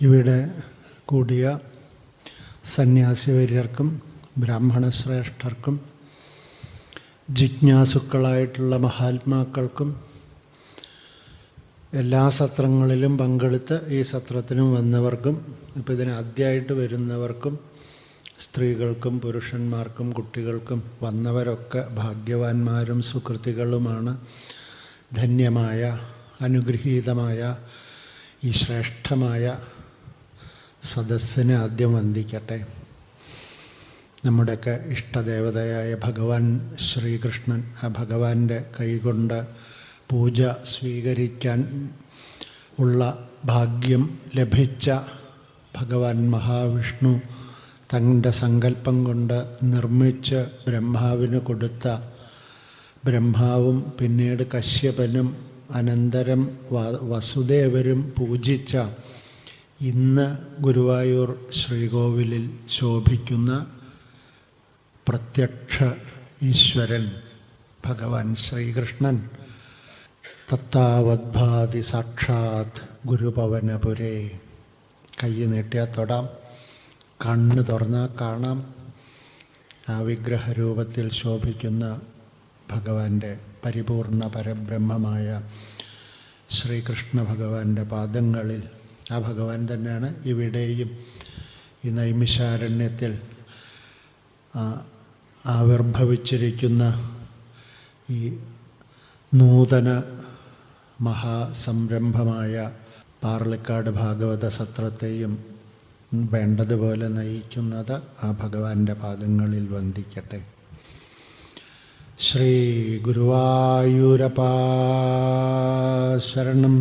ഇവിടെ കൂടിയ സന്യാസിവര്യർക്കും ബ്രാഹ്മണശ്രേഷ്ഠർക്കും ജിജ്ഞാസുക്കളായിട്ടുള്ള മഹാത്മാക്കൾക്കും എല്ലാ സത്രങ്ങളിലും പങ്കെടുത്ത് ഈ സത്രത്തിനും വന്നവർക്കും ഇപ്പോൾ ഇതിന് ആദ്യമായിട്ട് വരുന്നവർക്കും സ്ത്രീകൾക്കും പുരുഷന്മാർക്കും കുട്ടികൾക്കും വന്നവരൊക്കെ ഭാഗ്യവാന്മാരും സുകൃതികളുമാണ് ധന്യമായ അനുഗ്രഹീതമായ ഈ ശ്രേഷ്ഠമായ സദസ്സിനെ ആദ്യം വന്ദിക്കട്ടെ. നമ്മുടെയൊക്കെ ഇഷ്ടദേവതയായ ഭഗവാൻ ശ്രീകൃഷ്ണൻ ആ ഭഗവാന്റെ കൈകൊണ്ട് പൂജ സ്വീകരിക്കാൻ ഉള്ള ഭാഗ്യം ലഭിച്ച ഭഗവാൻ മഹാവിഷ്ണു തന്റെ സങ്കല്പം കൊണ്ട് നിർമ്മിച്ച് ബ്രഹ്മാവിന് കൊടുത്ത ബ്രഹ്മാവും പിന്നീട് കശ്യപനും അനന്തരം വസുദേവരും പൂജിച്ച ഇന്ന് ഗുരുവായൂർ ശ്രീകോവിലിൽ ശോഭിക്കുന്ന പ്രത്യക്ഷ ഈശ്വരൻ ഭഗവാൻ ശ്രീകൃഷ്ണൻ തത്താവദ്ഭാതി സാക്ഷാത് ഗുരുപവനപുരേ കൈ നീട്ടിയാൽ തൊടാം കണ്ണ് തുറന്നാൽ കാണാം. ആ വിഗ്രഹരൂപത്തിൽ ശോഭിക്കുന്ന ഭഗവാന്റെ പരിപൂർണ പരബ്രഹ്മമായ ശ്രീകൃഷ്ണ ഭഗവാന്റെ പാദങ്ങളിൽ ആ ഭഗവാൻ തന്നെയാണ് ഇവിടെയും ഈ നൈമിഷാരണ്യത്തിൽ ആവിർഭവിച്ചിരിക്കുന്ന ഈ നൂതന മഹാസംരംഭമായ പാർലിക്കാട് ഭാഗവത സത്രത്തെയും വേണ്ടതുപോലെ നയിക്കുന്നത് ആ ഭഗവാന്റെ പാദങ്ങളിൽ വന്ദിക്കട്ടെ. ശ്രീ ഗുരുവായൂരപ്പാ ശരണം.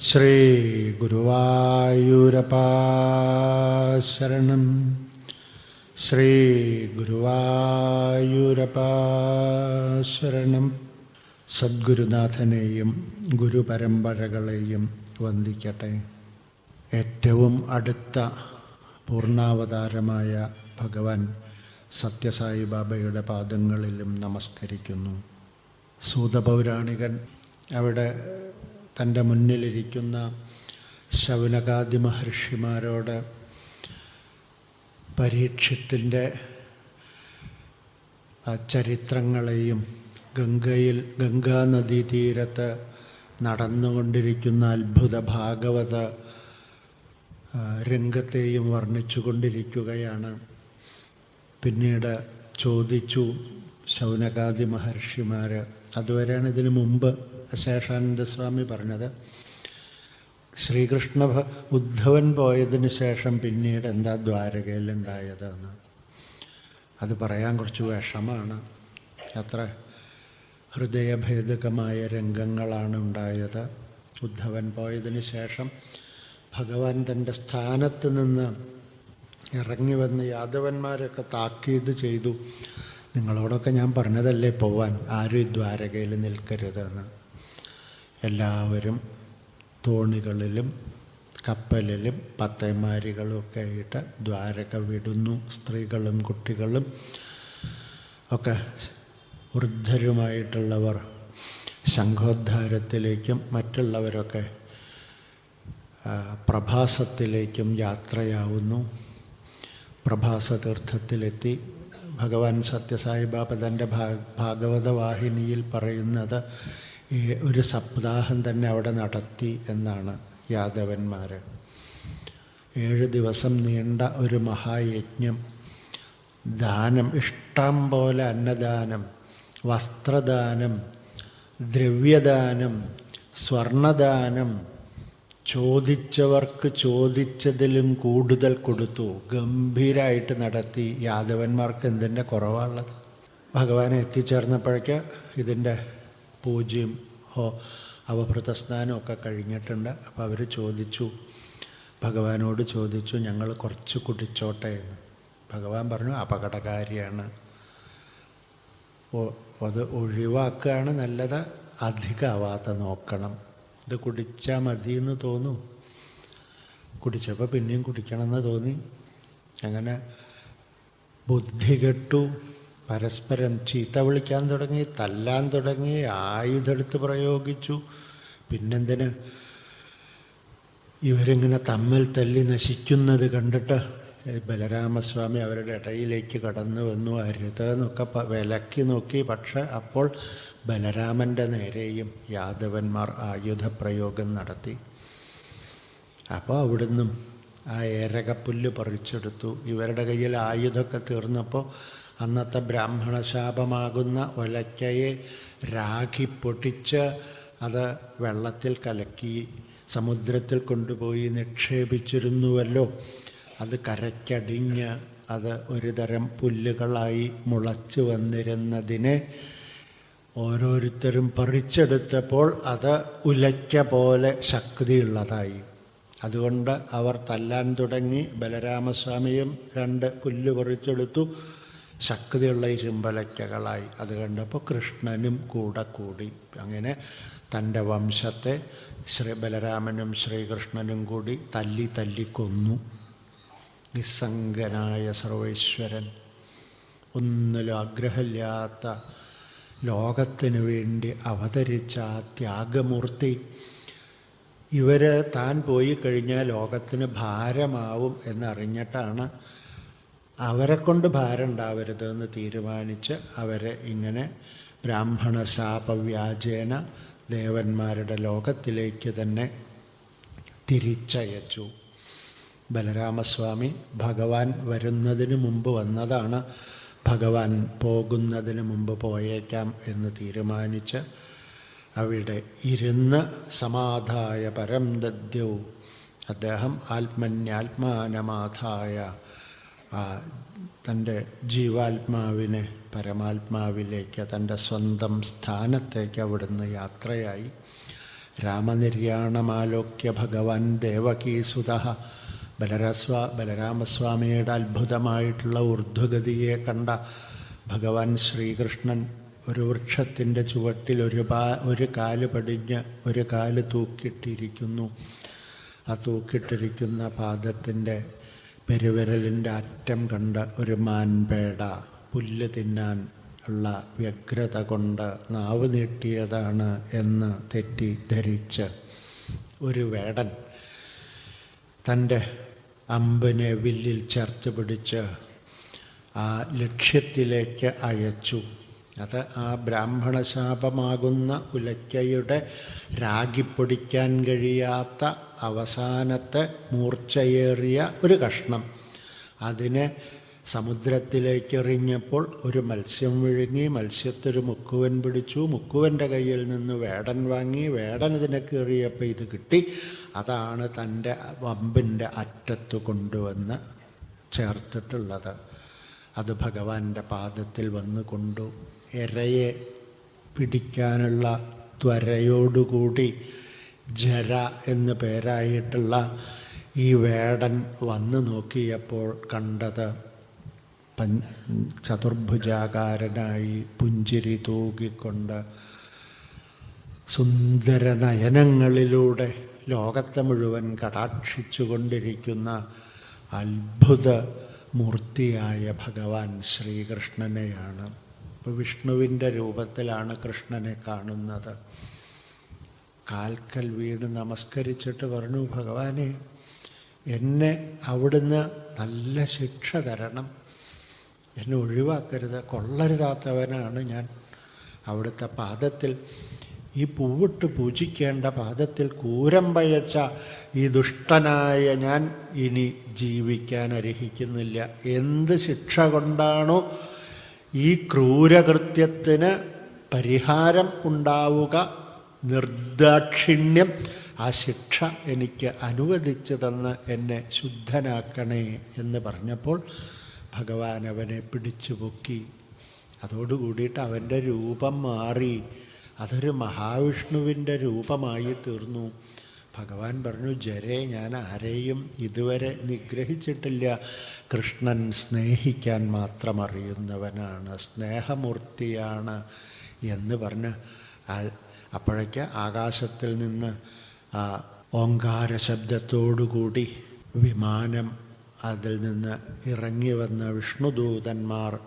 ശ്രീ ഗുരുവായൂരപ്പരണം ശ്രീ ഗുരുവായൂരപ്പരണം സദ്ഗുരുനാഥനെയും ഗുരുപരമ്പരകളെയും വന്ദിക്കട്ടെ. ഏറ്റവും അടുത്ത പൂർണാവതാരമായ ഭഗവാൻ സത്യസായി ബാബയുടെ പാദങ്ങളിലും നമസ്കരിക്കുന്നു. സൂതപൗരാണികൻ അവിടെ തന്റെ മുന്നിലിരിക്കുന്ന ശൗനകാദി മഹർഷിമാരോട് പരീക്ഷത്തിന്റെ ചരിത്രങ്ങളെയും ഗംഗയിൽ ഗംഗാനദീ തീരത്ത് നടന്നുകൊണ്ടിരിക്കുന്ന അത്ഭുത ഭാഗവത രംഗത്തെയും വർണിച്ചു കൊണ്ടിരിക്കുകയാണ് പിന്നീട് ചോദിച്ചു ശൗനകാദി മഹർഷിമാർ അതുവരെയാണ് ഇതിനു മുമ്പ് ശേഷാനന്ദ സ്വാമി പറഞ്ഞത് ശ്രീകൃഷ്ണ ഉദ്ധവൻ പോയതിന് ശേഷം പിന്നീട് എന്താ ദ്വാരകയിലുണ്ടായതെന്ന് അത് പറയാൻ കുറച്ച് വിഷമാണ് അത്ര ഹൃദയഭേദകമായ രംഗങ്ങളാണ് ഉണ്ടായത്. ഉദ്ധവൻ പോയതിന് ശേഷം ഭഗവാൻ തന്റെ സ്ഥാനത്ത് നിന്ന് ഇറങ്ങി വന്ന് യാദവന്മാരൊക്കെ താക്കീത് ചെയ്തു. നിങ്ങളോടൊക്കെ ഞാൻ പറഞ്ഞതല്ലേ പോവാൻ ആരും ദ്വാരകയിൽ നിൽക്കരുതെന്ന്. എല്ലാവരും തോണികളിലും കപ്പലിലും പത്തേമാരികളുമൊക്കെ ആയിട്ട് ദ്വാരക വിടുന്നു. സ്ത്രീകളും കുട്ടികളും ഒക്കെ വൃദ്ധരുമായിട്ടുള്ളവർ ശംഖോദ്ധാരത്തിലേക്കും മറ്റുള്ളവരൊക്കെ പ്രഭാസത്തിലേക്കും യാത്രയാവുന്നു. പ്രഭാസ തീർത്ഥത്തിലെത്തി ഭഗവാൻ സത്യസായിബാബ തന്റെ ഭാഗവതവാഹിനിയിൽ ഭാഗവത വാഹിനിയിൽ പറയുന്നത് ഒരു സപ്താഹം തന്നെ അവിടെ നടത്തി എന്നാണ് യാദവന്മാർ ഏഴ് ദിവസം നീണ്ട ഒരു മഹായജ്ഞം. ദാനം ഇഷ്ടം പോലെ അന്നദാനം വസ്ത്രദാനം ദ്രവ്യദാനം സ്വർണദാനം ചോദിച്ചവർക്ക് ചോദിച്ചതിലും കൂടുതൽ കൊടുത്തു. ഗംഭീരമായിട്ട് നടത്തി. യാദവന്മാർക്ക് എന്തിന്റെ കുറവാണുള്ളത് ഭഗവാനെ എത്തിച്ചേർന്നപ്പോഴേക്ക് ഇതിന്റെ പൂജയും. ഹോ അവഭൃത സ്നാനമൊക്കെ കഴിഞ്ഞിട്ടുണ്ട്. അപ്പോൾ അവർ ചോദിച്ചു. ഭഗവാനോട് ചോദിച്ചു ഞങ്ങൾ കുറച്ച് കുടിച്ചോട്ടെ എന്ന്. ഭഗവാൻ പറഞ്ഞു അപകടകാരിയാണ്. അത് ഒഴിവാക്കുകയാണ് നല്ലത്. അധികമാവാത്ത നോക്കണം. ഇത് കുടിച്ചാൽ മതി എന്ന് തോന്നും. കുടിച്ചപ്പോൾ പിന്നെയും കുടിക്കണമെന്ന് തോന്നി. അങ്ങനെ ബുദ്ധി കെട്ടു. പരസ്പരം ചീത്ത വിളിക്കാൻ തുടങ്ങി തല്ലാൻ തുടങ്ങി ആയുധെടുത്ത് പ്രയോഗിച്ചു. പിന്നെന്തിന്? ഇവരിങ്ങനെ തമ്മിൽ തല്ലി നശിക്കുന്നത് കണ്ടിട്ട് ബലരാമസ്വാമി അവരുടെ ഇടയിലേക്ക് കടന്നു വന്നു. അരുത് എന്നൊക്കെ വിലക്കി നോക്കി. പക്ഷെ അപ്പോൾ ബലരാമന്റെ നേരെയും യാദവന്മാർ ആയുധപ്രയോഗം നടത്തി. അപ്പോൾ അവിടുന്നും ആ ഏരകപ്പുല്ല് പറിച്ചെടുത്തു. ഇവരുടെ കയ്യിൽ ആയുധമൊക്കെ തീർന്നപ്പോൾ അന്നത്തെ ബ്രാഹ്മണ ശാപമാകുന്ന ഒലയ്ക്കയെ രാഖി പൊട്ടിച്ച് അത് വെള്ളത്തിൽ കലക്കി സമുദ്രത്തിൽ കൊണ്ടുപോയി നിക്ഷേപിച്ചിരുന്നുവല്ലോ. അത് കരയ്ക്കടിഞ്ഞ് അത് ഒരു തരം പുല്ലുകളായി മുളച്ചു വന്നിരുന്നതിനെ ഓരോരുത്തരും പറിച്ചെടുത്തപ്പോൾ അത് ഉലയ്ക്ക പോലെ ശക്തിയുള്ളതായി. അതുകൊണ്ട് അവർ തല്ലാൻ തുടങ്ങി. ബലരാമസ്വാമിയും രണ്ട് പുല്ല് പറിച്ചെടുത്തു. ശക്തിയുള്ള ഇരുമ്പലയ്ക്കകളായി അത് കണ്ടപ്പോൾ കൃഷ്ണനും കൂടെ കൂടി. അങ്ങനെ തന്റെ വംശത്തെ ശ്രീ ബലരാമനും ശ്രീകൃഷ്ണനും കൂടി തല്ലി തല്ലി കൊന്നു. നിസ്സംഗനായ സർവേശ്വരൻ. ഒന്നിലും ആഗ്രഹമില്ലാത്ത ലോകത്തിനു വേണ്ടി അവതരിച്ച ആ ത്യാഗമൂർത്തി. ഇവർ താൻ പോയി കഴിഞ്ഞാൽ ലോകത്തിന് ഭാരമാവും എന്നറിഞ്ഞിട്ടാണ് അവരെ കൊണ്ട് ഭാരം ഉണ്ടാവരുതെന്ന് തീരുമാനിച്ച് അവരെ ഇങ്ങനെ ബ്രാഹ്മണ ശാപവ്യാജേന ദേവന്മാരുടെ ലോകത്തിലേക്ക് തന്നെ തിരിച്ചയച്ചു. ബലരാമസ്വാമി ഭഗവാൻ വരുന്നതിന് മുമ്പ് വന്നതാണ്. ഭഗവാൻ പോകുന്നതിന് മുമ്പ് പോയേക്കാം എന്ന് തീരുമാനിച്ച് അവിടെ ഇരുന്ന് സമാധായ പരം ദദ്യവും അദ്ദേഹം ആത്മന്യാത്മാനമാധായ. തന്റെ ജീവാത്മാവിനെ പരമാത്മാവിലേക്ക് തന്റെ സ്വന്തം സ്ഥാനത്തേക്ക് അവിടുന്ന് യാത്രയായി. രാമനിര്യാണമാലോക്യ ഭഗവാൻ ദേവകീസുത ബലരസ്വാ ബലരാമസ്വാമിയുടെ അത്ഭുതമായിട്ടുള്ള ഊർധ്വഗതിയെ കണ്ട ഭഗവാൻ ശ്രീകൃഷ്ണൻ ഒരു വൃക്ഷത്തിന്റെ ചുവട്ടിൽ ഒരു പാ ഒരു കാൽ പടിഞ്ഞ് ഒരു കാൽ തൂക്കിട്ടിരിക്കുന്നു ആ തൂക്കിട്ടിരിക്കുന്ന പാദത്തിന്റെ പെരുവിരലിന്റെ അറ്റം കണ്ട ഒരു മാൻപേട പുല്ല് തിന്നാൻ ഉള്ള വ്യഗ്രത കൊണ്ട് നാവ് നീട്ടിയതാണ് എന്ന് തെറ്റിദ്ധരിച്ച് ഒരു വേടൻ തന്റെ അമ്പിനെ വില്ലിൽ ചേർത്ത് പിടിച്ച് ആ ലക്ഷ്യത്തിലേക്ക് അയച്ചു. അത് ആ ബ്രാഹ്മണശാപമാകുന്ന ഉലക്കയുടെ രാഗി രാഗിപ്പൊടിക്കാൻ കഴിയാത്ത അവസാനത്തെ മൂർച്ചയേറിയ ഒരു കഷ്ണം. അതിനെ സമുദ്രത്തിലേക്ക് എറിഞ്ഞപ്പോൾ ഒരു മത്സ്യം വിഴുങ്ങി മത്സ്യത്തൊരു മുക്കുവൻ പിടിച്ചു. മുക്കുവന്റെ കയ്യിൽ നിന്ന് വേടൻ വാങ്ങി വേടൻ ഇതിനെ കയറിയപ്പോൾ ഇത് കിട്ടി. അതാണ് തന്റെ വമ്പിന്റെ അറ്റത്ത് കൊണ്ടുവന്ന് ചേർത്തിട്ടുള്ളത്. അത് ഭഗവാന്റെ പാദത്തിൽ വന്നു കൊണ്ടു ഇരയെ പിടിക്കാനുള്ള ത്വരയോടുകൂടി ജര എന്ന് പേരായിട്ടുള്ള ഈ വേടൻ വന്നു നോക്കിയപ്പോൾ കണ്ടത് പൻ ചതുർഭുജാകാരനായി പുഞ്ചിരി തൂകിക്കൊണ്ട് സുന്ദര നയനങ്ങളിലൂടെ ലോകത്തെ മുഴുവൻ കടാക്ഷിച്ചു കൊണ്ടിരിക്കുന്ന അത്ഭുത മൂർത്തിയായ ഭഗവാൻ ശ്രീകൃഷ്ണനെയാണ്. വിഷ്ണുവിന്റെ രൂപത്തിലാണ് കൃഷ്ണനെ കാണുന്നത്. കാൽക്കൽ വീണ് നമസ്കരിച്ചിട്ട് പറഞ്ഞു ഭഗവാനെ എന്നെ അവിടുന്ന് നല്ല ശിക്ഷ തരണം. എന്നെ ഒഴിവാക്കരുത്. കൊള്ളരുതാത്തവനാണ് ഞാൻ. അവിടുത്തെ പാദത്തിൽ ഈ പൂവിട്ട് പൂജിക്കേണ്ട പാദത്തിൽ കൂരം പയച്ച ഈ ദുഷ്ടനായ ഞാൻ ഇനി ജീവിക്കാൻ അർഹിക്കുന്നില്ല. എന്ത് ശിക്ഷ കൊണ്ടാണോ ഈ ക്രൂരകൃത്യത്തിന് പരിഹാരം ഉണ്ടാവുക നിർദാക്ഷിണ്യം. ആ ശിക്ഷ എനിക്ക് അനുവദിച്ചു തന്ന് എന്നെ ശുദ്ധനാക്കണേ എന്ന് പറഞ്ഞപ്പോൾ ഭഗവാൻ അവനെ പിടിച്ചു പൊക്കി. അതോടുകൂടിയിട്ട് അവന്റെ രൂപം മാറി. അതൊരു മഹാവിഷ്ണുവിന്റെ രൂപമായി തീർന്നു. ഭഗവാൻ പറഞ്ഞു ജരെ ഞാൻ ആരെയും ഇതുവരെ നിഗ്രഹിച്ചിട്ടില്ല. കൃഷ്ണൻ സ്നേഹിക്കാൻ മാത്രം അറിയുന്നവനാണ് സ്നേഹമൂർത്തിയാണ്. എന്ന് പറഞ്ഞ് അപ്പോഴേക്ക് ആകാശത്തിൽ നിന്ന് ആ ഓങ്കാര ശബ്ദത്തോടുകൂടി വിമാനം അതിൽ നിന്ന് ഇറങ്ങി വന്ന വിഷ്ണുദൂതന്മാർ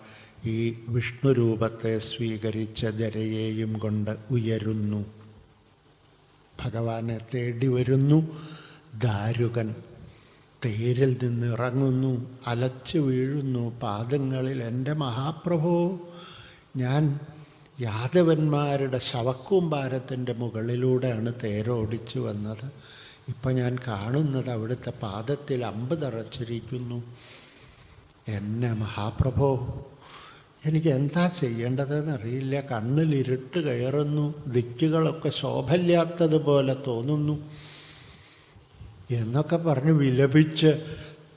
ഈ വിഷ്ണുരൂപത്തെ സ്വീകരിച്ച ജരയെയും കൊണ്ട് ഉയരുന്നു. ഭഗവാനെ തേടി വരുന്നു. ദാരുകൻ തേരിൽ നിന്ന് ഇറങ്ങുന്നു അലച്ചു വീഴുന്നു. പാദങ്ങളിൽ എന്റെ മഹാപ്രഭോ ഞാൻ യാദവന്മാരുടെ ശവക്കൂമ്പാരത്തിന്റെ മുകളിലൂടെയാണ് തേരോടിച്ചു വന്നത്. ഇപ്പം ഞാൻ കാണുന്നത് അവിടുത്തെ പാദത്തിൽ അമ്പ് തറച്ചിരിക്കുന്നു എന്നെ മഹാപ്രഭോ എനിക്ക് എന്താ ചെയ്യേണ്ടതെന്ന് അറിയില്ല കണ്ണിലിരുട്ട് കയറുന്നു. ദിക്കുകളൊക്കെ ശോഭല്ലാത്തതുപോലെ തോന്നുന്നു. എന്നൊക്കെ പറഞ്ഞ് വിലപിച്ച്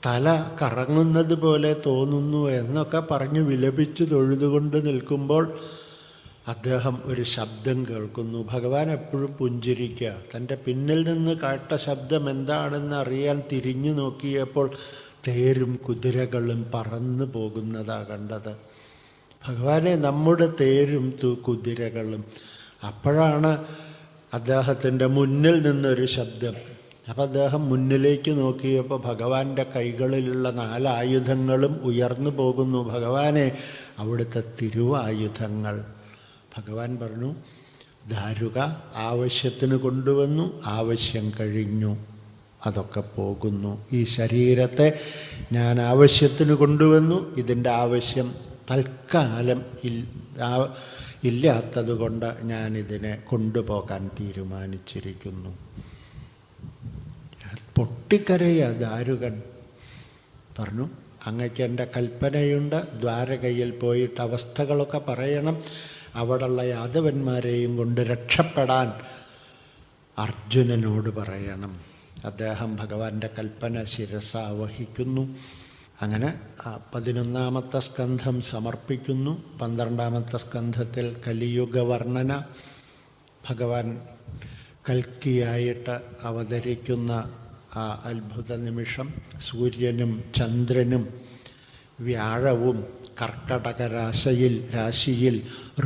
തല കറങ്ങുന്നത് പോലെ തോന്നുന്നു എന്നൊക്കെ പറഞ്ഞ് വിലപിച്ച് തൊഴുതുകൊണ്ട് നിൽക്കുമ്പോൾ അദ്ദേഹം ഒരു ശബ്ദം കേൾക്കുന്നു. ഭഗവാൻ എപ്പോഴും പുഞ്ചിരിക്കുക. തന്റെ പിന്നിൽ നിന്ന് കേട്ട ശബ്ദം എന്താണെന്ന് അറിയാൻ തിരിഞ്ഞു നോക്കിയപ്പോൾ തേരും കുതിരകളും പറന്നു പോകുന്നതാ കണ്ടത്. ഭഗവാനെ നമ്മുടെ തേരും കുതിരകളും. അപ്പോഴാണ് അദ്ദേഹത്തിന്റെ മുന്നിൽ നിന്നൊരു ശബ്ദം. അപ്പം അദ്ദേഹം മുന്നിലേക്ക് നോക്കിയപ്പോൾ ഭഗവാന്റെ കൈകളിലുള്ള നാലായുധങ്ങളും ഉയർന്നു പോകുന്നു. ഭഗവാനെ അവിടുത്തെ തിരുവായുധങ്ങൾ. ഭഗവാൻ പറഞ്ഞു ദാരുക ആവശ്യത്തിന് കൊണ്ടുവന്നു ആവശ്യം കഴിഞ്ഞു. അതൊക്കെ പോകുന്നു. ഈ ശരീരത്തെ ഞാൻ ആവശ്യത്തിന് കൊണ്ടുവന്നു ഇതിന്റെ ആവശ്യം തൽക്കാലം ഇല്ലാത്തതുകൊണ്ട് ഞാനിതിനെ കൊണ്ടുപോകാൻ തീരുമാനിച്ചിരിക്കുന്നു. പൊട്ടിക്കരയ ദാരുകൻ പറഞ്ഞു അങ്ങക്ക് എന്റെ കൽപ്പനയുണ്ട്. ദ്വാരകയിൽ പോയിട്ട് അവസ്ഥകളൊക്കെ പറയണം. അവിടെയുള്ള യാദവന്മാരെയും കൊണ്ട് രക്ഷപ്പെടാൻ അർജുനനോട് പറയണം. അദ്ദേഹം ഭഗവാന്റെ കൽപ്പന ശിരസ വഹിക്കുന്നു അങ്ങനെ പതിനൊന്നാമത്തെ സ്കന്ധം സമർപ്പിക്കുന്നു. പന്ത്രണ്ടാമത്തെ സ്കന്ധത്തിൽ കലിയുഗവർണന ഭഗവാൻ കൽക്കിയായിട്ട് അവതരിക്കുന്ന ആ അത്ഭുത നിമിഷം. സൂര്യനും ചന്ദ്രനും വ്യാഴവും കർക്കടക രാശയിൽ രാശിയിൽ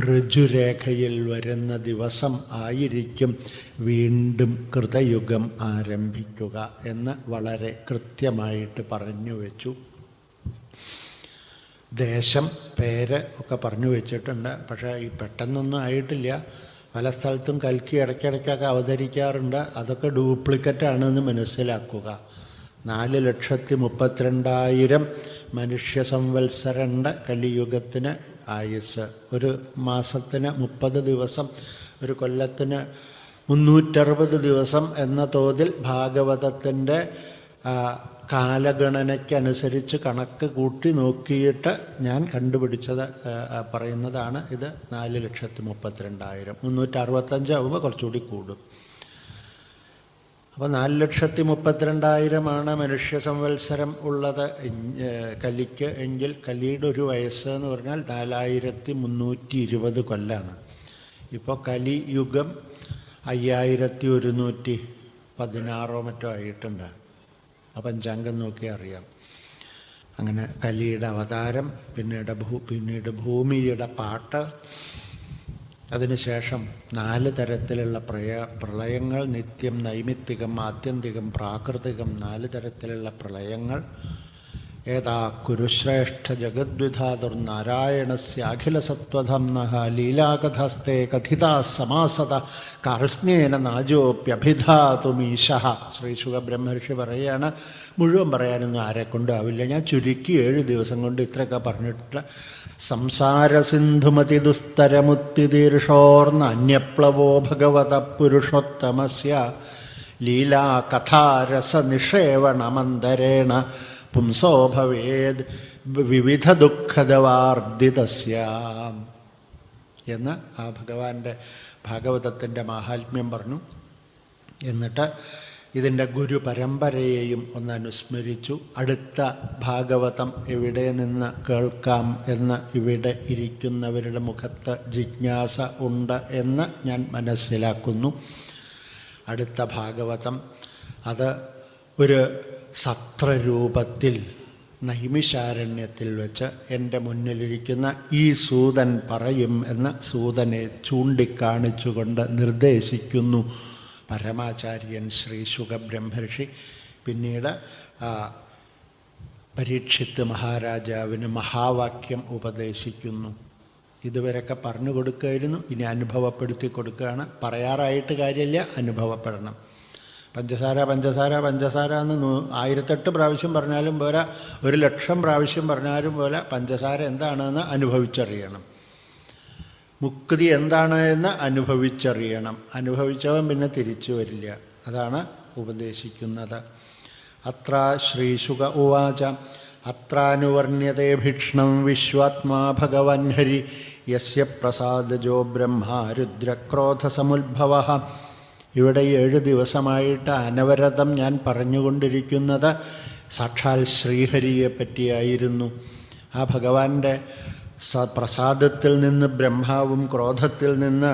ഋജുരേഖയിൽ വരുന്ന ദിവസം ആയിരിക്കും വീണ്ടും കൃതയുഗം ആരംഭിക്കുക എന്ന് വളരെ കൃത്യമായിട്ട് പറഞ്ഞു വെച്ചു. ദേശം പേര് ഒക്കെ പറഞ്ഞു വെച്ചിട്ടുണ്ട്. പക്ഷേ ഈ പെട്ടെന്നൊന്നും ആയിട്ടില്ല. പല സ്ഥലത്തും കൽക്കി ഇടയ്ക്കിടയ്ക്കൊക്കെ അവതരിക്കാറുണ്ട്. അതൊക്കെ ഡ്യൂപ്ലിക്കറ്റാണെന്ന് മനസ്സിലാക്കുക. നാല് ലക്ഷത്തി മുപ്പത്തിരണ്ടായിരം മനുഷ്യ സംവത്സരണ്ട് കലിയുഗത്തിന് ആയുസ് ഒരു മാസത്തിന് മുപ്പത് ദിവസം ഒരു കൊല്ലത്തിന് മുന്നൂറ്ററുപത് ദിവസം എന്ന തോതിൽ ഭാഗവതത്തിന്റെ കാലഗണനയ്ക്കനുസരിച്ച് കണക്ക് കൂട്ടി നോക്കിയിട്ട് ഞാൻ കണ്ടുപിടിച്ചത് പറയുന്നതാണ് ഇത് നാല് ലക്ഷത്തി മുപ്പത്തിരണ്ടായിരം. മുന്നൂറ്ററുപത്തഞ്ചാവുമ്പോൾ കുറച്ചുകൂടി കൂടും. അപ്പോൾ നാല് ലക്ഷത്തി മുപ്പത്തിരണ്ടായിരമാണ് മനുഷ്യ സംവത്സരം ഉള്ളത് കലിക്ക്. എങ്കിൽ കലിയുടെ ഒരു വയസ്സ് എന്ന് പറഞ്ഞാൽ നാലായിരത്തി മുന്നൂറ്റി ഇരുപത് കൊല്ലാണ്. ഇപ്പോൾ കലിയുഗം അയ്യായിരത്തി ഒരുന്നൂറ്റി പതിനാറോ മറ്റോ ആയിട്ടുണ്ട്. ആ പഞ്ചാംഗം നോക്കിയാൽ അറിയാം. അങ്ങനെ കലിയുടെ അവതാരം പിന്നീട് ഭൂ പിന്നീട് ഭൂമിയുടെ പാട്ട്. അതിനുശേഷം നാല് തരത്തിലുള്ള പ്രയ പ്രളയങ്ങൾ നിത്യം നൈമിത്തികം ആത്യന്തികം പ്രാകൃതികം നാല് തരത്തിലുള്ള പ്രളയങ്ങൾ. ഏതാ കുരുശ്രേഷ്ഠ ജഗദ്വിധാതുർ നാരായണസ്യാഖിലസത്വധം നഹ ലീലാകഥാസ്തേ കഥിതാ സമാസത കാർസ്നേന നാജോപ്യഭിധാതുമീശ ശ്രീ സുഖബ്രഹ്മർഷി പറയുകയാണ് മുഴുവൻ പറയാനൊന്നും ആരെ കൊണ്ടാവില്ല. ഞാൻ ചുരുക്കി ഏഴ് ദിവസം കൊണ്ട് ഇത്രയൊക്കെ പറഞ്ഞിട്ടുള്ള സംസാരസിന്ധുമതി ദുസ്തരമുത്തിതീർഷോർന്ന അന്യപ്ലവോ ഭഗവത പുരുഷോത്തമസ്യ ലീലാകഥാരസനിഷേവണമന്തരേണ പുംസോ ഭവേദ് വിവിധ ദുഃഖദവാർദ്ധിതസ്യ എന്ന് ആ ഭഗവാന്റെ ഭാഗവതത്തിന്റെ മാഹാത്മ്യം പറഞ്ഞു. എന്നിട്ട് ഇതിന്റെ ഗുരു പരമ്പരയെയും ഒന്ന് അനുസ്മരിച്ചു. അടുത്ത ഭാഗവതം എവിടെ നിന്ന് കേൾക്കാം എന്ന് ഇവിടെ ഇരിക്കുന്നവരുടെ മുഖത്ത് ജിജ്ഞാസ ഉണ്ട് എന്ന് ഞാൻ മനസ്സിലാക്കുന്നു. അടുത്ത ഭാഗവതം. അത് ഒരു സത്രരൂപത്തിൽ നൈമിശാരണ്യത്തിൽ വെച്ച് എന്റെ മുന്നിലിരിക്കുന്ന ഈ സൂതൻ പറയും എന്ന് സൂതനെ ചൂണ്ടിക്കാണിച്ചുകൊണ്ട് നിർദ്ദേശിക്കുന്നു. പരമാചാര്യൻ ശ്രീ സുഖബ്രഹ്മർഷി പിന്നീട് പരീക്ഷിത്ത് മഹാരാജാവിന് മഹാവാക്യം ഉപദേശിക്കുന്നു. ഇതുവരെയൊക്കെ പറഞ്ഞു കൊടുക്കുമായിരുന്നു ഇനി അനുഭവപ്പെടുത്തി കൊടുക്കുകയാണ്. പറയാറായിട്ട് കാര്യമില്ല. അനുഭവപ്പെടണം. പഞ്ചസാര പഞ്ചസാര പഞ്ചസാര എന്ന് ആയിരത്തെട്ട് പ്രാവശ്യം പറഞ്ഞാലും പോലെ ഒരു ലക്ഷം പ്രാവശ്യം പറഞ്ഞാലും പോലെ പഞ്ചസാര എന്താണെന്ന് അനുഭവിച്ചറിയണം. മുക്തി എന്താണ് എന്ന് അനുഭവിച്ചറിയണം. അനുഭവിച്ചവൻ പിന്നെ തിരിച്ചു വരില്ല. അതാണ് ഉപദേശിക്കുന്നത്. അത്ര ശ്രീശുക ഉവാച അത്രാനുവർണ്യത്തെ ഭീക്ഷണം വിശ്വാത്മാ ഭഗവൻ ഹരി യസ്യ പ്രസാദജോ ബ്രഹ്മ രുദ്രക്രോധസമുദ്ഭവ ഇവിടെ ഏഴ് ദിവസമായിട്ട് അനവരതം ഞാൻ പറഞ്ഞുകൊണ്ടിരിക്കുന്നത് സാക്ഷാൽ ശ്രീഹരിയെ പറ്റിയായിരുന്നു. ആ ഭഗവാന്റെ പ്രസാദത്തിൽ നിന്ന് ബ്രഹ്മാവും ക്രോധത്തിൽ നിന്ന്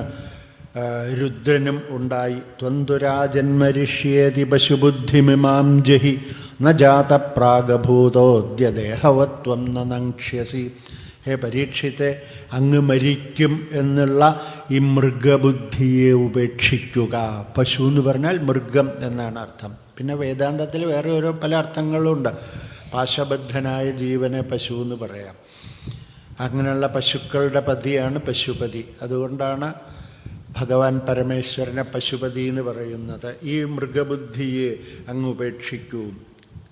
രുദ്രനും ഉണ്ടായി. ത്വന്തുരാജന്മരിഷ്യേതി പശുബുദ്ധിമിമാം ജഹി ന ജാത പ്രാഗഭൂതോദ്യ ദേഹവത്വം ന നങ്ക്ഷ്യസി. ഹേ പരീക്ഷിത്തെ അങ്ങ് മരിക്കും എന്നുള്ള ഈ മൃഗബുദ്ധിയെ ഉപേക്ഷിക്കുക. പശു എന്ന് പറഞ്ഞാൽ മൃഗം എന്നാണ് അർത്ഥം. പിന്നെ വേദാന്തത്തിൽ വേറെ ഓരോ പല അർത്ഥങ്ങളുണ്ട് പാശബദ്ധനായ ജീവനെ പശു എന്ന് പറയാം. അങ്ങനെയുള്ള പശുക്കളുടെ പതിയാണ് പശുപതി. അതുകൊണ്ടാണ് ഭഗവാൻ പരമേശ്വരനെ പശുപതി എന്ന് പറയുന്നത്. ഈ മൃഗബുദ്ധിയെ അങ്ങ് ഉപേക്ഷിക്കൂ.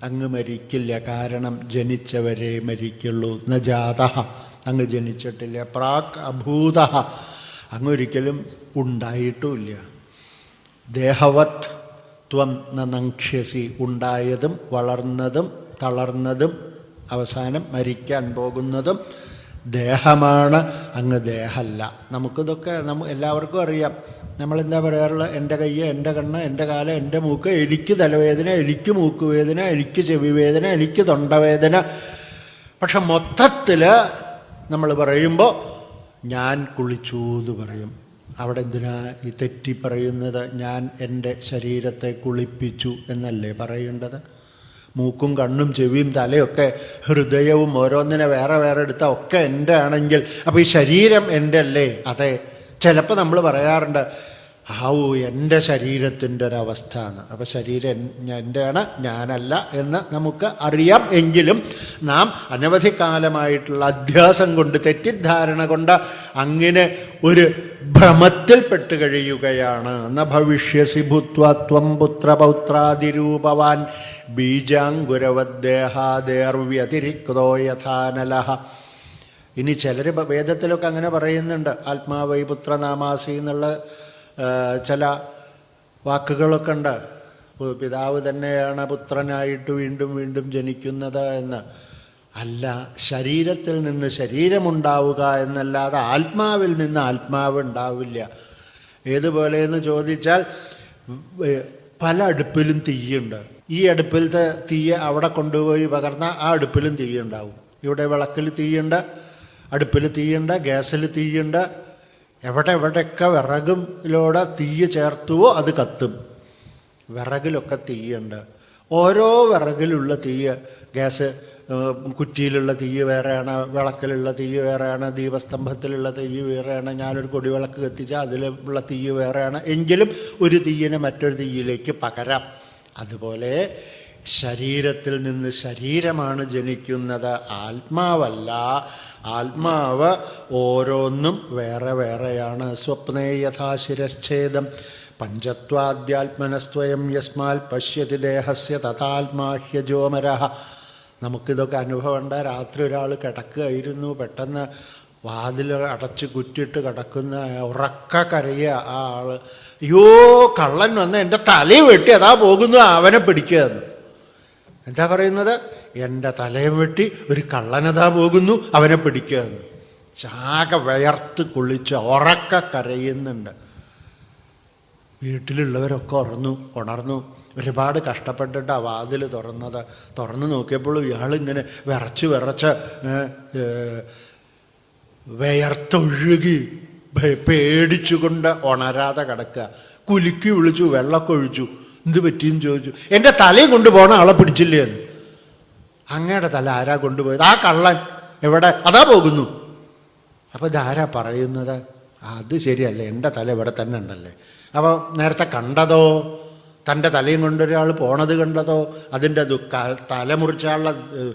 അങ്ങ് മരിക്കില്ല. കാരണം ജനിച്ചവരെ മരിക്കുള്ളൂ. നജാത ജാത അങ്ങ് ജനിച്ചിട്ടില്ല. പ്രാക് അഭൂത അങ്ങ് ഒരിക്കലും ഉണ്ടായിട്ടുമില്ല ദേഹവത് ത്വം നനങ്ക്ഷ്യസി ഉണ്ടായതും വളർന്നതും തളർന്നതും അവസാനം മരിക്കാൻ പോകുന്നതും ദേഹമാണ്. അങ്ങ് ദേഹമല്ല നമുക്കിതൊക്കെ നമ്മ എല്ലാവർക്കും അറിയാം. നമ്മളെന്താ പറയാറുള്ള എന്റെ കയ്യ് എന്റെ കണ്ണ് എന്റെ കാല എന്റെ മൂക്ക് എനിക്ക് തലവേദന എനിക്ക് മൂക്ക് വേദന എനിക്ക് ചെവി വേദന എനിക്ക് തൊണ്ടവേദന. പക്ഷെ മൊത്തത്തിൽ നമ്മൾ പറയുമ്പോൾ ഞാൻ കുളിച്ചു എന്ന് പറയും. അവിടെ എന്തിനാ ഈ തെറ്റി പറയുന്നത്? ഞാൻ എന്റെ ശരീരത്തെ കുളിപ്പിച്ചു എന്നല്ലേ പറയേണ്ടത്? മൂക്കും കണ്ണും ചെവിയും തലയൊക്കെ ഹൃദയവും ഓരോന്നിനെ വേറെ വേറെ എടുത്ത ഒക്കെ എന്റെ ആണെങ്കിൽ. അപ്പോൾ ഈ ശരീരം എന്റെ അല്ലേ? അതെ. ചിലപ്പോൾ നമ്മൾ പറയാറുണ്ട് ഹാവു എന്റെ ശരീരത്തിന്റെ ഒരവസ്ഥ എന്ന് അപ്പോൾ ശരീരം എൻ- എന്റെയാണ് ഞാനല്ല എന്ന് നമുക്ക് അറിയാം എങ്കിലും നാം അനവധി കാലമായിട്ടുള്ള അധ്യാസം കൊണ്ട് തെറ്റിദ്ധാരണ കൊണ്ട് അങ്ങനെ ഒരു ഭ്രമത്തിൽപ്പെട്ട് കഴിയുകയാണ്. ന ഭവിഷ്യസി ഭുത്വത്വം പുത്രപൗത്രാതിരൂപവാൻ ബീജാങ്കുരവദ്ദേഹാദേർവ്യതിരിക്തോ യഥാനലഹ ഇനി ചിലർ വേദത്തിലൊക്കെ അങ്ങനെ പറയുന്നുണ്ട് ആത്മാവൈ പുത്രനാമാസി എന്നുള്ള ചില വാക്കുകളൊക്കെ ഉണ്ട്. പിതാവ് തന്നെയാണ് പുത്രനായിട്ട് വീണ്ടും വീണ്ടും ജനിക്കുന്നത് എന്ന്. അല്ല ശരീരത്തിൽ നിന്ന് ശരീരമുണ്ടാവുക എന്നല്ലാതെ ആത്മാവിൽ നിന്ന് ആത്മാവ് ഉണ്ടാവില്ല. ഏതുപോലെയെന്ന് ചോദിച്ചാൽ പല അടുപ്പിലും തീയുണ്ട്. ഈ അടുപ്പിലത്തെ തീയ അവിടെ കൊണ്ടുപോയി പകർന്ന ആ അടുപ്പിലും തീയുണ്ടാവും. ഇവിടെ വിളക്കിൽ തീയുണ്ട് അടുപ്പിൽ തീയുണ്ട് ഗ്യാസിൽ തീയുണ്ട് എവിടെ എവിടെയൊക്കെ വിറകിലൂടെ തീയ് ചേർത്തുവോ അത് കത്തും. വിറകിലൊക്കെ തീയുണ്ട്. ഓരോ വിറകിലുള്ള തീയ് ഗ്യാസ് കുറ്റിയിലുള്ള തീയ് വേറെയാണ് വിളക്കിലുള്ള തീയ് വേറെയാണ് ദീപസ്തംഭത്തിലുള്ള തീയ് വേറെയാണ് ഞാനൊരു കൊടിവിളക്ക് കത്തിച്ചാൽ അതിലുള്ള തീയ് വേറെയാണ്. എങ്കിലും ഒരു തീയിനെ മറ്റൊരു തീയിലേക്ക് പകരാം. അതുപോലെ ശരീരത്തിൽ നിന്ന് ശരീരമാണ് ജനിക്കുന്നത്. ആത്മാവല്ല. ആത്മാവ് ഓരോന്നും വേറെ വേറെയാണ്. സ്വപ്നേ യഥാശിരച്ഛേദം പഞ്ചത്വാദ്യാത്മനസ്വയം യസ്മാൽ പശ്യതി ദേഹസ്യ തഥാത്മാഹ്യജോമര നമുക്കിതൊക്കെ അനുഭവമുണ്ട് രാത്രി ഒരാൾ കിടക്കുകയായിരുന്നു. പെട്ടെന്ന് വാതിൽ അടച്ച് കുറ്റിട്ട് കിടക്കുന്ന ഉറക്ക കരയുക ആ ആൾ അയ്യോ കള്ളൻ വന്ന് എന്റെ തലയും വെട്ടി. അതാ പോകുന്നു അവനെ പിടിക്കുക എന്താ പറയുന്നത്? എന്റെ തലയും വെട്ടി ഒരു കള്ളനതാ പോകുന്നു അവനെ പിടിക്കുക എന്ന്. ചാക വയർത്ത് കുളിച്ച് ഉറക്ക കരയുന്നുണ്ട്. വീട്ടിലുള്ളവരൊക്കെ ഉറന്നു ഉണർന്നു. ഒരുപാട് കഷ്ടപ്പെട്ടിട്ട് ആ വാതിൽ തുറന്നത്. തുറന്നു നോക്കിയപ്പോൾ ഇയാളിങ്ങനെ വിറച്ച് വിറച്ച് വയർത്തൊഴുകി പേടിച്ചുകൊണ്ട് ഉണരാതെ കിടക്കുക. കുലുക്കി വിളിച്ചു വെള്ളമൊക്കെ ഒഴിച്ചു. എന്ത് പറ്റിയെന്ന് ചോദിച്ചു. എന്റെ തലയും കൊണ്ടുപോകണ ആളെ പിടിച്ചില്ലേ അങ്ങയുടെ തല ആരാ കൊണ്ടുപോയത്? ആ കള്ളൻ എവിടെ? അതാ പോകുന്നു. അപ്പോൾ ഇതാരാ പറയുന്നത്? അത് ശരിയല്ല എന്റെ തല ഇവിടെ തന്നെ ഉണ്ടല്ലേ. അപ്പോൾ നേരത്തെ കണ്ടതോ? തന്റെ തലയും കൊണ്ടൊരാൾ പോണത് കണ്ടതോ? അതിന്റെ ദുഃഖ തല മുറിച്ചാലുള്ള ഏഹ്,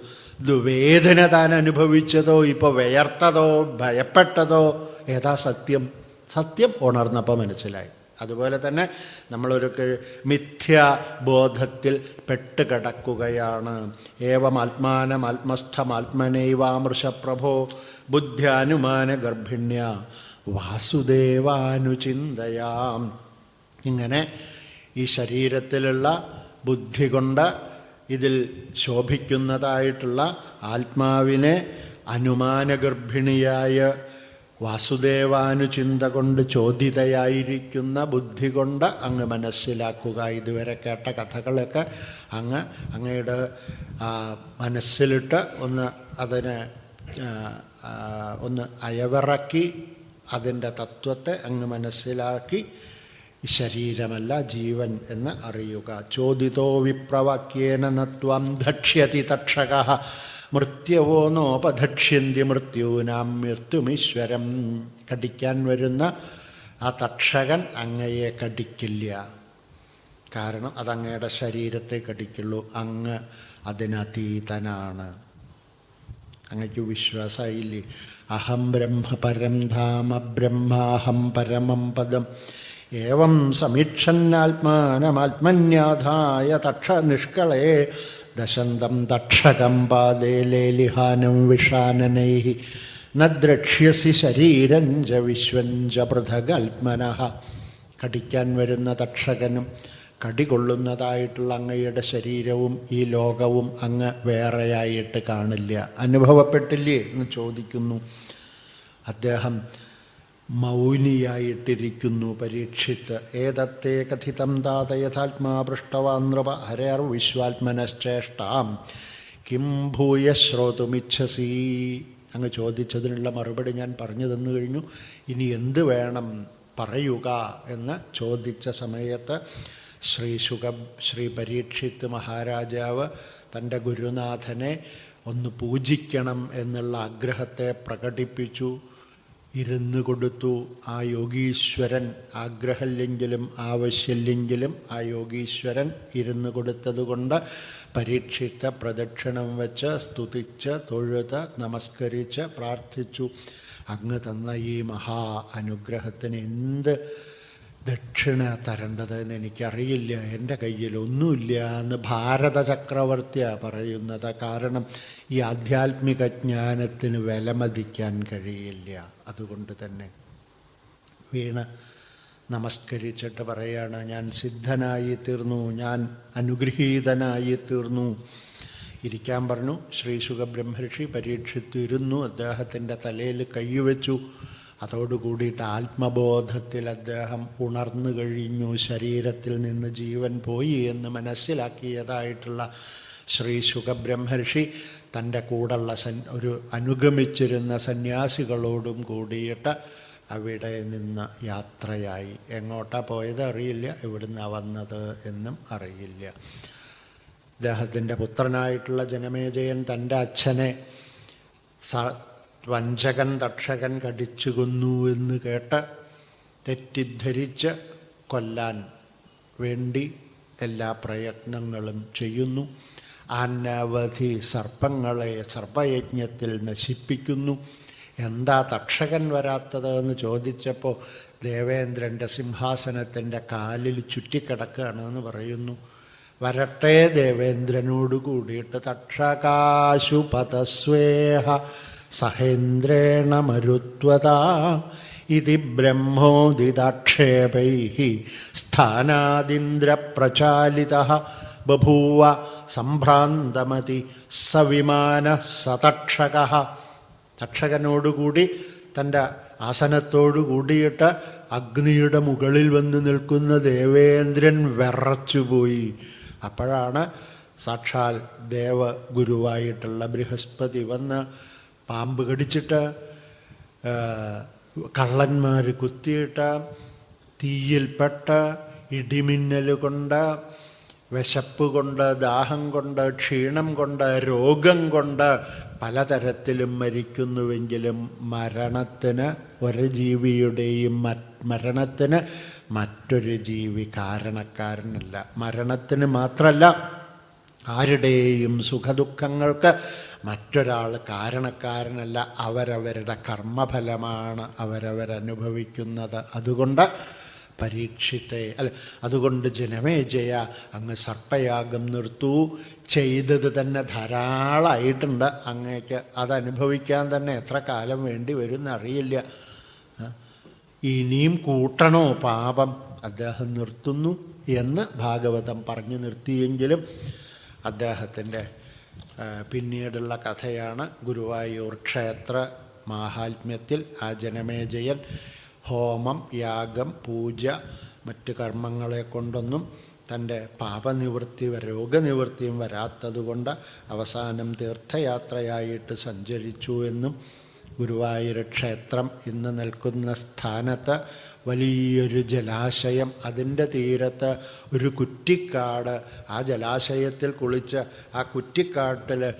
വേദന താൻ അനുഭവിച്ചതോ? ഇപ്പോൾ വിയർത്തതോ? ഭയപ്പെട്ടതോ? ഏതാ സത്യം? സത്യം ഉണർന്നപ്പോൾ മനസ്സിലായി. അതുപോലെ തന്നെ നമ്മളൊരു മിഥ്യാബോധത്തിൽ പെട്ട് കിടക്കുകയാണ് ഏവം ആത്മാനം ആത്മസ്ഥമാത്മനൈവാമൃഷപ്രഭോ ബുദ്ധ്യാനുമാന ഗർഭിണ്യ വാസുദേവാനുചിന്തയാം. ഇങ്ങനെ ഈ ശരീരത്തിലുള്ള ബുദ്ധി കൊണ്ട് ഇതിൽ ശോഭിക്കുന്നതായിട്ടുള്ള ആത്മാവിനെ അനുമാനഗർഭിണിയായ വാസുദേവാനുചിന്ത കൊണ്ട് ചോദിതയായിരിക്കുന്ന ബുദ്ധി കൊണ്ട് അങ്ങ് മനസ്സിലാക്കുക. ഇതുവരെ കേട്ട കഥകളൊക്കെ അങ്ങ് അങ്ങയുടെ മനസ്സിലിട്ട് ഒന്ന് അതിനെ ഒന്ന് അയവിറക്കി അതിന്റെ തത്വത്തെ അങ്ങ് മനസ്സിലാക്കി. ശരീരമല്ല ജീവൻ എന്ന് അറിയുക. ചോദിതോ വിപ്രവാക്യേന നത്വം ദക്ഷ്യതി തക്ഷക. മൃത്യവോ നോപധക്ഷ്യന്തി മൃത്യൂനാം മൃത്യുമീശ്വരം. കടിക്കാൻ വരുന്ന ആ തക്ഷകൻ അങ്ങയെ കടിക്കില്ല. കാരണം അതങ്ങയുടെ ശരീരത്തെ കടിക്കുള്ളൂ. അങ്ങ് അതിനതീതനാണ്. അങ്ങക്ക് വിശ്വാസമായില്ലേ അഹം ബ്രഹ്മ പരം ധാമ ബ്രഹ്മാഹം പരമം പദം. ഏവം സമീക്ഷന്നാത്മാനമാത്മന്യാധായ തക്ഷ നിഷ്കളേ ദശന്തം തക്ഷകം പാദേ ലേലിഹാനം വിഷാനനൈ നദ്രക്ഷ്യസി ശരീരഞ്ച ശരീരം ച വിശ്വം ച പൃഥകൽപ്പനഃ കടിക്കാൻ വരുന്ന തക്ഷകനും കടി കൊള്ളുന്നതായിട്ടുള്ള അങ്ങയുടെ ശരീരവും ഈ ലോകവും അങ്ങ് വേറെയായിട്ട് കാണില്ല. അനുഭവപ്പെട്ടില്ലേ എന്ന് ചോദിക്കുന്നു. അദ്ദേഹം മൗനിയായിട്ടിരിക്കുന്നു പരീക്ഷിച്ച്. ഏതത്തെ കഥിതം ദാത യഥാത്മാ പൃഷ്ടവാൻ നൃപ ഹരേർ വിശ്വാത്മനശ്രേഷ്ഠാം. കിം ഭൂയ ശ്രോതുമിച്ഛസി. അങ്ങ് ചോദിച്ചതിനുള്ള മറുപടി ഞാൻ പറഞ്ഞു തന്നു കഴിഞ്ഞു. ഇനി എന്ത് വേണം പറയുക എന്ന് ചോദിച്ച സമയത്ത് ശ്രീ സുഖ ശ്രീ പരീക്ഷിത്ത് മഹാരാജാവ് തന്റെ ഗുരുനാഥനെ ഒന്ന് പൂജിക്കണം എന്നുള്ള ആഗ്രഹത്തെ പ്രകടിപ്പിച്ചു. ഇരുന്ന് കൊടുത്തു. ആ യോഗീശ്വരൻ ആഗ്രഹമില്ലെങ്കിലും ആവശ്യമില്ലെങ്കിലും ആ യോഗീശ്വരൻ ഇരുന്നു കൊടുത്തതുകൊണ്ട് പരീക്ഷിത്ത പ്രദക്ഷിണം വെച്ച് സ്തുതിച്ച് തൊഴുത് നമസ്കരിച്ച് പ്രാർത്ഥിച്ചു. അങ്ങ് തന്ന ഈ മഹാ അനുഗ്രഹത്തിന് എന്ത് ദക്ഷിണ തരേണ്ടത് എന്ന് എനിക്കറിയില്ല. എന്റെ കയ്യിൽ ഒന്നുമില്ല എന്ന് ഭാരത ചക്രവർത്തിയാണ് പറയുന്നത്. കാരണം ഈ ആധ്യാത്മിക ജ്ഞാനത്തിന് വിലമതിക്കാൻ കഴിയില്ല. അതുകൊണ്ട് തന്നെ വീണ നമസ്കരിച്ചിട്ട് പറയാണ് ഞാൻ സിദ്ധനായി തീർന്നു ഞാൻ അനുഗ്രഹീതനായി തീർന്നു ഇരിക്കാൻ പറഞ്ഞു. ശ്രീ സുഖബ്രഹ്മർഷി പരീക്ഷിത്തിരുന്നു അദ്ദേഹത്തിന്റെ തലയിൽ കൈവച്ചു അതോടുകൂടിയിട്ട് ആത്മബോധത്തിൽ അദ്ദേഹം ഉണർന്നു കഴിഞ്ഞു ശരീരത്തിൽ നിന്ന് ജീവൻ പോയി എന്ന് മനസ്സിലാക്കിയതായിട്ടുള്ള ശ്രീ സുഖബ്രഹ്മർഷി തന്റെ കൂടുള്ള സൻ ഒരു അനുഗമിച്ചിരുന്ന സന്യാസികളോടും കൂടിയിട്ട് അവിടെ നിന്ന് യാത്രയായി. എങ്ങോട്ടാ പോയത് അറിയില്ല എവിടുന്നാ വന്നത് എന്നും അറിയില്ല. അദ്ദേഹത്തിന്റെ പുത്രനായിട്ടുള്ള ജനമേജയൻ തന്റെ അച്ഛനെ വഞ്ചകൻ തക്ഷകൻ കടിച്ചു കൊന്നു എന്ന് കേട്ട് തെറ്റിദ്ധരിച്ച് കൊല്ലാൻ വേണ്ടി എല്ലാ പ്രയത്നങ്ങളും ചെയ്യുന്നു. അനവധി സർപ്പങ്ങളെ സർപ്പയജ്ഞത്തിൽ നശിപ്പിക്കുന്നു. എന്താ തക്ഷകൻ വരാത്തത് എന്ന് ചോദിച്ചപ്പോൾ ദേവേന്ദ്രന്റെ സിംഹാസനത്തിന്റെ കാലിൽ ചുറ്റിക്കിടക്കുകയാണ് എന്ന് പറയുന്നു. വരട്ടെ ദേവേന്ദ്രനോട് കൂടിയിട്ട് തക്ഷകാശു പതസ്വേഹ സഹേന്ദ്രേണ മരുത്വത. ഇതി ബ്രഹ്മോദിതാക്ഷേപൈ സ്ഥാനാദിന്ദ്രപ്രചാലിത. ബഭൂവ സംഭ്രാന്തമതി സവിമാന സതക്ഷക. തക്ഷകനോടുകൂടി തന്റെ ആസനത്തോടു കൂടിയിട്ട് അഗ്നിയുടെ മുകളിൽ വന്ന് നിൽക്കുന്ന ദേവേന്ദ്രൻ വിറച്ചുപോയി. അപ്പോഴാണ് സാക്ഷാൽ ദേവഗുരുവായിട്ടുള്ള ബൃഹസ്പതി വന്ന് പാമ്പ് കടിച്ചിട്ട് കള്ളന്മാർ കുത്തിയിട്ട് തീയിൽപ്പെട്ട് ഇടിമിന്നൽ കൊണ്ട് വിശപ്പ് കൊണ്ട് ദാഹം കൊണ്ട് ക്ഷീണം കൊണ്ട് രോഗം കൊണ്ട് പലതരത്തിലും മരിക്കുന്നുവെങ്കിലും മരണത്തിന് ഒരു ജീവിയുടെയും മരണത്തിന് മറ്റൊരു ജീവി കാരണക്കാരനല്ല. മരണത്തിന് മാത്രമല്ല ആരുടെയും സുഖദുഃഖങ്ങൾക്ക് മറ്റൊരാൾ കാരണക്കാരനല്ല. അവരവരുടെ കർമ്മഫലമാണ് അവരവരനുഭവിക്കുന്നത്. അതുകൊണ്ട് പരീക്ഷിത്തെ അല്ല അതുകൊണ്ട് ജനമേ ജയ അങ്ങ് സർപ്പയാഗം നിർത്തു. ചെയ്തത് തന്നെ ധാരാളമായിട്ടുണ്ട് അങ്ങേക്ക് അതനുഭവിക്കാൻ തന്നെ എത്ര കാലം വേണ്ടി വരും എന്നറിയില്ല ഇനിയും കൂട്ടണോ പാപം? അദ്ദേഹം നിർത്തുന്നു എന്ന് ഭാഗവതം പറഞ്ഞു നിർത്തിയെങ്കിലും അദ്ദേഹത്തിന്റെ പിന്നീടുള്ള കഥയാണ് ഗുരുവായൂർ ക്ഷേത്ര മാഹാത്മ്യത്തിൽ ആ ജനമേജയൻ ഹോമം യാഗം പൂജ മറ്റ് കർമ്മങ്ങളെ കൊണ്ടൊന്നും തന്റെ പാപനിവൃത്തി രോഗനിവൃത്തിയും വരാത്തതുകൊണ്ട് അവസാനം തീർത്ഥയാത്രയായിട്ട് സഞ്ചരിച്ചു എന്നും ഗുരുവായൂർ ക്ഷേത്രം ഇന്ന് നിൽക്കുന്ന സ്ഥാനത്ത് വലിയൊരു ജലാശയം. അതിന്റെ തീരത്ത് ഒരു കുറ്റിക്കാട്. ആ ജലാശയത്തിൽ കുളിച്ച് ആ കുറ്റിക്കാട്ടിൽ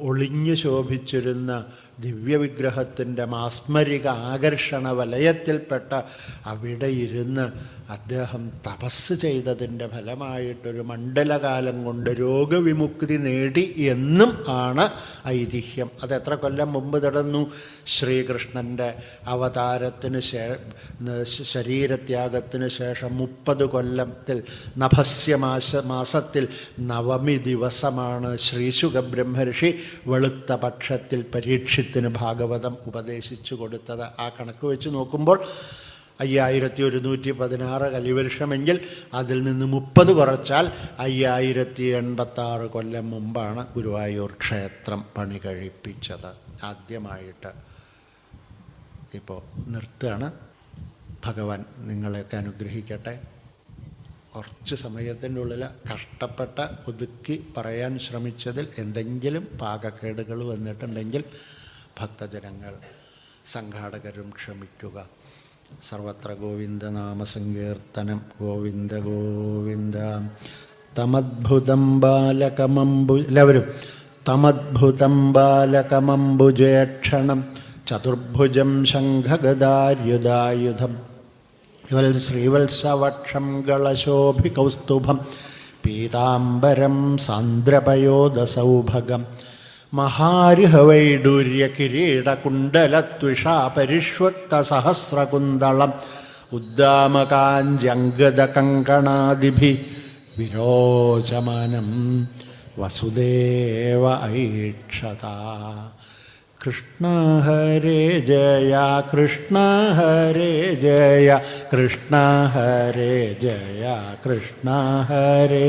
ഒളിഞ്ഞു ശോഭിച്ചിരുന്ന ദിവ്യവിഗ്രഹത്തിന്റെ മാസ്മരിക ആകർഷണ വലയത്തിൽപ്പെട്ട അവിടെ ഇരുന്ന് അദ്ദേഹം തപസ് ചെയ്തതിന്റെ ഫലമായിട്ടൊരു മണ്ഡലകാലം കൊണ്ട് രോഗവിമുക്തി നേടി എന്നും ആണ് ഐതിഹ്യം. അത് എത്ര കൊല്ലം മുമ്പ് നടന്നു ശ്രീകൃഷ്ണന്റെ അവതാരത്തിന് ശേ ശരീരത്യാഗത്തിന് ശേഷം മുപ്പത് കൊല്ലത്തിൽ നഭസ്യമാസ മാസത്തിൽ നവമി ദിവസമാണ് ശ്രീശുഖ ബ്രഹ്മർഷി വെളുത്ത പക്ഷത്തിൽ പരീക്ഷത്തിന് ഭാഗവതം ഉപദേശിച്ചു കൊടുത്തത്. ആ കണക്ക് വെച്ച് നോക്കുമ്പോൾ അയ്യായിരത്തി ഒരുന്നൂറ്റി പതിനാറ് കലിവർഷമെങ്കിൽ അതിൽ നിന്ന് മുപ്പത് കുറച്ചാൽ അയ്യായിരത്തി എൺപത്താറ് കൊല്ലം മുമ്പാണ് ഗുരുവായൂർ ക്ഷേത്രം പണി കഴിപ്പിച്ചത്. ആദ്യമായിട്ട് ഇപ്പോൾ നിർത്തുകയാണ്. ഭഗവാൻ നിങ്ങളെയൊക്കെ അനുഗ്രഹിക്കട്ടെ. കുറച്ച് സമയത്തിന്റെ ഉള്ളിൽ കഷ്ടപ്പെട്ട ഒതുക്കി പറയാൻ ശ്രമിച്ചതിൽ എന്തെങ്കിലും പാകക്കേടുകൾ വന്നിട്ടുണ്ടെങ്കിൽ ഭക്തജനങ്ങൾ സംഘാടകരും ക്ഷമിക്കുക. സർവത്ര ഗോവിന്ദ നാമസങ്കീർത്തനം. ഗോവിന്ദ ഗോവിന്ദ. തമദ്ഭുതം ബാലകമംബു എല്ലാവരും. തമദ്ഭുതം ബാലകമംബുജേക്ഷണം ചതുർഭുജം ശംഖഗദാര്യുദായുധം. ഇവൽ ശ്രീവത്സവക്ഷം ഗളശോഭികൗസ്തുഭം. പീതാംബരം സാന്ദ്രപയോദസൗഭഗം. മഹാരുഹവൈഡൂര്യകിരീടകുണ്ടലത്വിഷാ പരിഷ്വക്തസഹസ്രകുന്തളം ഉദ്ദാമകാഞ്ജംഗദകങ്കണാദിഭി വിരോചമാനം വസുദേവ ഐക്ഷത. കൃഷ്ണ ഹരേ ജയ കൃഷ്ണ ഹരേ ജയ കൃഷ്ണ ഹരേ ജയ കൃഷ്ണ ഹരേ.